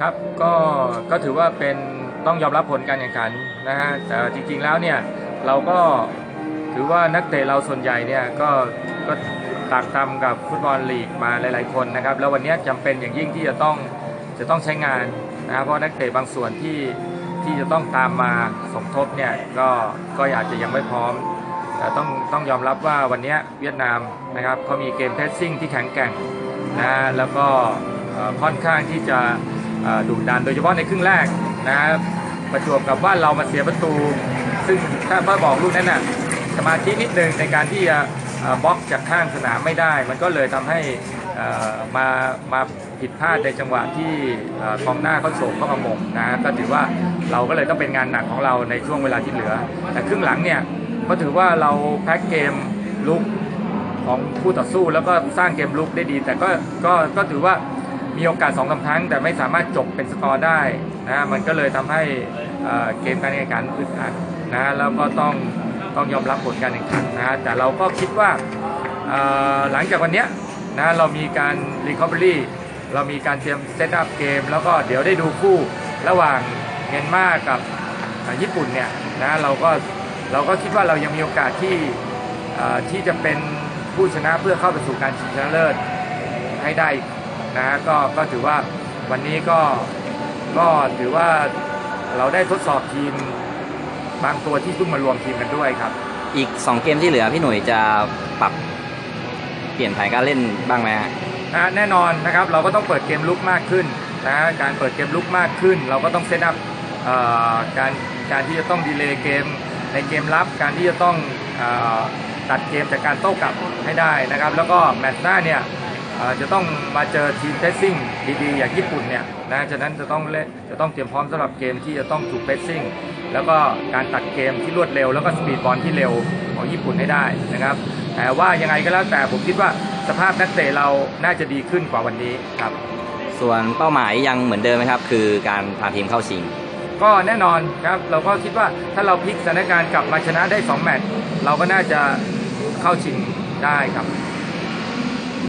ครับก็ก็ถือว่าเป็นต้องยอมรับผลการแข่งขันนะฮะแต่จริงๆแล้วเนี่ยเราก็ถือว่านักเตะเราส่วนใหญ่เนี่ยก็ก็ตากตำกับฟุตบอลลีกมาหลาย ๆ คนนะครับ แล้ววันนี้จำเป็นอย่างยิ่งที่จะต้องจะต้องใช้งานนะครับเพราะนักเตะบางส่วนที่ที่จะต้องตามมาสมทบเนี่ยก็ก็อาจจะยังไม่พร้อมแต่ต้องต้องยอมรับว่าวันนี้เวียดนามนะครับเขามีเกมเพสซิ่งที่แข็งแกร่งนะแล้วก็ค่อนข้างที่จะ ดุดันโดยเฉพาะในครึ่งแรกนะประจวบกับว่าเรามาเสียประตู ซึ่งถ้าพ่อบอกลูกนั้นน่ะสมาธินิดนึงในการที่จะบล็อกจากข้างสนามไม่ได้ มันก็เลยทำให้มามาผิดพลาดในจังหวะที่เอ่อกองหน้าเขาโฉบเข้ามาม่งนะก็ถือว่าเราก็เลยต้องเป็นงานหนักของเราในช่วงเวลาที่เหลือ แต่ครึ่งหลังเนี่ยก็ถือว่าเราแพ็กเกมลุกของคู่ต่อสู้แล้วก็สร้างเกมลุกได้ดี แต่ก็ก็ก็ถือว่า มีโอกาสสองสาครั้ง แต่ไม่สามารถจบเป็นสกอร์ได้นะมันก็เลยทำให้เกมการแข่งขันอึดอัดนะแล้วก็ต้องต้องยอมรับผลการแข่งขันนะแต่เราก็คิดว่าหลังจากวันเนี้ยนะเรามีการรีคอ v เ r รี่เรามีการเตรียมเซตอัพเกม แล้วก็เดี๋ยวได้ดูคู่ระหว่างเมียนมากับญี่ปุ่นเนี่ยนะเราก็เราก็คิดว่าเรายังมีโอกาสที่ที่จะเป็นผู้ชนะเพื่อเข้าไปสู่การชิงชนะเลิศให้ได้ นะฮะก็ก็ถือว่าวันนี้ก็ก็ถือว่าเราได้ทดสอบทีมบางตัวที่เพิ่งมารวมทีมกันด้วยครับ อีก 2 เกมที่เหลือพี่หนุ่ยจะปรับเปลี่ยนแผนการเล่นบ้างไหมฮะนะฮะแน่นอนนะครับเราก็ต้องเปิดเกมลุกมากขึ้นนะฮะการเปิดเกมลุกมากขึ้น เราก็ต้องเซตอัพเอ่อการการที่จะต้องดีเลย์เกมในเกมรับ การที่จะต้องเออตัดเกมจากการโต้กลับให้ได้นะครับ แล้วก็แมตช์หน้าเนี่ยเอ่อ จะต้องมาเจอทีมเ e สซิ่งดีๆ อย่างญี่ปุ่นเนี่ยนะฉะนั้นจะต้องเล่นจะต้องเตรียมพร้อมสำหรับเกมที่จะต้องถูกเ e สซิ่งแล้วก็การตัดเกมที่รวดเร็ว แล้วก็สปีดบอลที่เร็วของญี่ปุ่นให้ได้นะครับแต่ว่ายังไงก็แล้วแต่ผมคิดว่าสภาพนักเตะเราน่าจะดีขึ้นกว่าวันนี้ครับส่วนเป้าหมายยังเหมือนเดิมไหมครับ คือการพาทีมเข้าชิง ก็แน่นอนครับเราก็คิดว่าถ้าเราพลิกสถานการณ์กลับมาชนะได้ 2 แมตช์เราก็น่าจะเข้าชิงได้ครับ